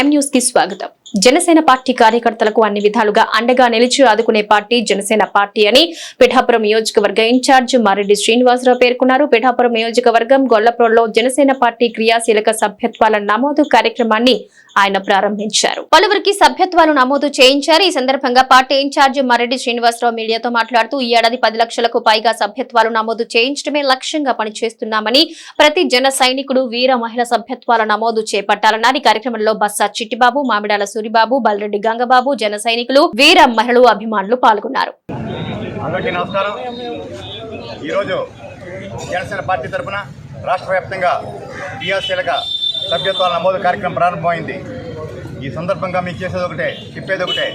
ఎం న్యూస్కి స్వాగతం. జనసేన పార్టీ కార్యకర్తలకు అన్ని విధాలుగా అండగా నిలిచి ఆదుకునే పార్టీ జనసేన పార్టీ అని పిఠాపురం నియోజకవర్గ ఇన్ఛార్జ్ మారెడ్డి శ్రీనివాసరావు పేర్కొన్నారు. పిఠాపురం నియోజకవర్గం గొల్లపురంలో జనసేన పార్టీ క్రియాశీలక సభ్యత్వాల నమోదు కార్యక్రమాన్ని ఆయన ప్రారంభించారు. పలువురికి సభ్యత్వాలు నమోదు చేయించారు. ఈ సందర్భంగా పార్టీ ఇన్ఛార్జ్ మారెడ్డి శ్రీనివాసరావు మీడియాతో మాట్లాడుతూ ఈ ఏడాది పది లక్షలకు పైగా సభ్యత్వాలు నమోదు చేయించడమే లక్ష్యంగా పనిచేస్తున్నామని ప్రతి జన సైనికుడు వీర మహిళ సభ్యత్వాల నమోదు చేపట్టాలన్నారు. ఈ కార్యక్రమంలో బస్సా చిట్టిబాబు మామిడాల సూరిబాబు బల్రెడ్డి గంగబాబు జన సైనికులు వీర మహిళలు అభిమానులు పాల్గొన్నారు. ఈరోజు జనసేన పార్టీ తరఫున రాష్ట్ర వ్యాప్తంగా సభ్యత్వాల నమోదు కార్యక్రమం ప్రారంభమైంది. ఈ సందర్భంగా మీకు చేసేది ఒకటే చెప్పేది ఒకటే.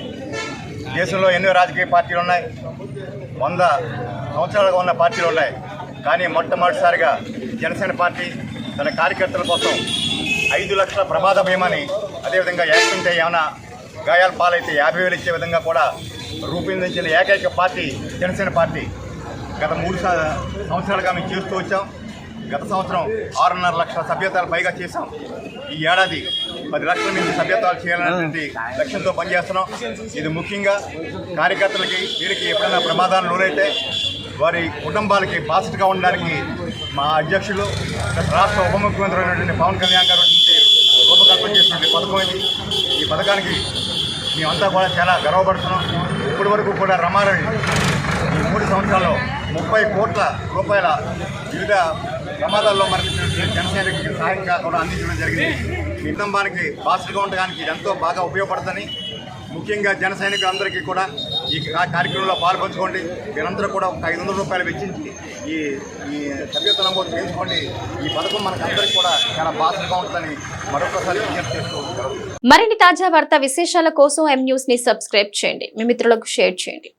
దేశంలో ఎన్నో రాజకీయ పార్టీలు ఉన్నాయి. వంద సంవత్సరాలుగా ఉన్న పార్టీలు ఉన్నాయి. కానీ మొట్టమొదటిసారిగా జనసేన పార్టీ తన కార్యకర్తల కోసం ఐదు లక్షల ప్రమాద భీమాని అదేవిధంగా యాక్సిడెంట్ అయ్యి ఏమైనా గాయాల పాలైతే యాభై వేలు ఇచ్చే విధంగా కూడా రూపొందించిన ఏకైక పార్టీ జనసేన పార్టీ. గత మూడు సంవత్సరాలుగా మేము చేస్తూ వచ్చాం. గత సంవత్సరం ఆరున్నర లక్షల సభ్యతలు పైగా చేశాం. ఈ ఏడాది పది లక్షల నుంచి సభ్యతలు చేయాలనేటువంటి లక్ష్యంతో పనిచేస్తున్నాం. ఇది ముఖ్యంగా కార్యకర్తలకి వీరికి ఎప్పుడైనా ప్రమాదాలు లోనైతే వారి కుటుంబాలకి బాసటగా ఉండడానికి మా అధ్యక్షులు రాష్ట్ర ఉప ముఖ్యమంత్రి అయినటువంటి పవన్ కళ్యాణ్ గారు నుంచి రూపకల్పన చేసినటువంటి పథకం ఇది. ఈ పథకానికి మేమంతా కూడా చాలా గర్వపడుతున్నాం. ఇప్పటి వరకు కూడా రమారవి ఈ మూడు సంవత్సరాల్లో ముప్పై కోట్ల రూపాయల వివిధ ప్రమాదాల్లో మరణించిన జనసేనకి సహాయంగా కూడా అందించడం జరిగింది. కుటుంబానికి బాసటగా ఉండడానికి ఎంతో బాగా ఉపయోగపడుతుందని ముఖ్యంగా జన సైనికులందరికీ కూడా ఈ కార్యక్రమంలో పాల్పంచుకోండి. మీరందరూ కూడా ఒక ఐదు వందల రూపాయలు వెచ్చించి ఈ ఈ సభ్యత నమోదు చేసుకోండి ఈ పథకం మనకందరికీ కూడా చాలా బాధగా ఉంటుందని మరొకసారి విజ్ఞప్తి చేస్తూ మరిన్ని తాజా వార్త విశేషాల కోసం ఎం న్యూస్ని సబ్స్క్రైబ్ చేయండి. మీ మిత్రులకు షేర్ చేయండి.